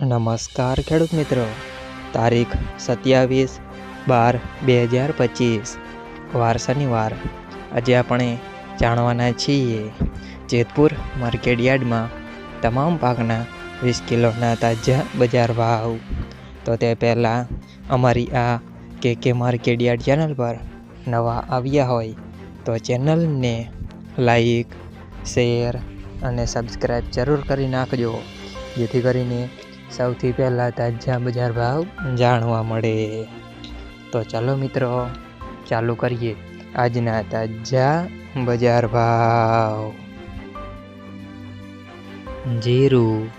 નમસ્કાર ખેડૂત મિત્રો. તારીખ સત્યાવીસ બાર બે હજાર પચીસ. વાર શનિવાર. આજે આપણે જાણવાના છીએ, જેતપુર માર્કેટયાર્ડમાં તમામ પાકના વીસ કિલોના તાજા બજાર ભાવ. તો તે પહેલાં અમારી આ કે કે માર્કેટયાર્ડ ચેનલ પર નવા આવ્યા હોય, તો ચેનલને લાઈક, શેર અને સબસ્ક્રાઈબ જરૂર કરી નાખજો. જેથી કરીને સૌથી પહેલાં તાજા બજાર ભાવ જાણવા મળે. તો ચાલો મિત્રો, ચાલુ કરીએ આજના તાજા બજાર ભાવ. જીરું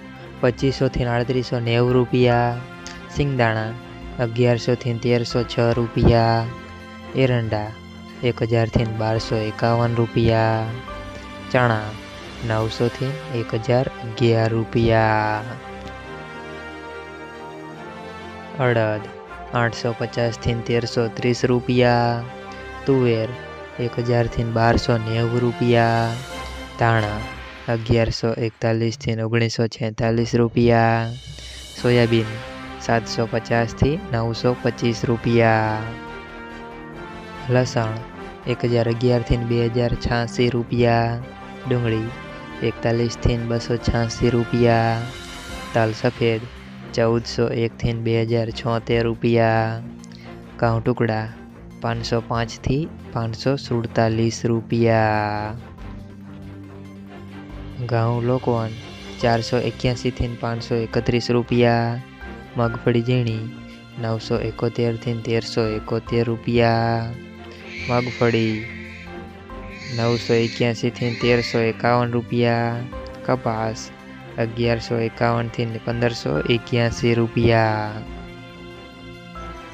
પચીસોથી આડત્રીસો નેવું રૂપિયા, સિંગદાણા અગિયારસોથી તેરસો છ રૂપિયા, એરંડા એક હજારથી બારસો એકાવન રૂપિયા, ચણા નવસોથી એક હજાર અગિયાર રૂપિયા. અડદ, આઠસો પચાસથી તેરસો ત્રીસ રૂપિયા. તુવેર, એક હજારથી બારસો નેવું રૂપિયા. ધાણા, અગિયારસો એકતાલીસથી ઓગણીસો છેતાલીસ રૂપિયા. સોયાબીન, સાતસો પચાસથી નવસો પચીસ રૂપિયા. લસણ, એક હજાર અગિયારથી બે હજાર છ્યાસી રૂપિયા. ડુંગળી એકતાલીસથી બસો છ્યાસી રૂપિયા. તલ સફેદ ચૌદસો એકથી બે હજાર છોતેર રૂપિયા. ઘઉં ટુકડા? પાંચસો પાંચથી પાંચસો સુડતાલીસ રૂપિયા. ઘઉં લોકવન? ચારસો એક્યાસીથી પાંચસો એકત્રીસ રૂપિયા. મગફળી ઝીણી? નવસો એકોતેરથી તેરસો એકોતેર રૂપિયા. મગફળી? નવસો એક્યાસીથી તેરસો એકાવન રૂપિયા. કપાસ? અગિયારસો એકાવનથી પંદરસો એક્યાસી રૂપિયા.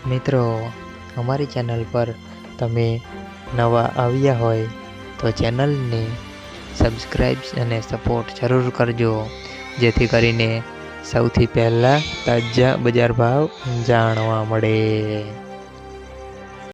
મિત્રો, અમારી ચેનલ પર તમે નવા આવ્યા હોય તો ચેનલને સબસ્ક્રાઈબ અને સપોર્ટ જરૂર કરજો. જેથી કરીને સૌથી પહેલાં તાજા બજાર ભાવ જાણવા મળે.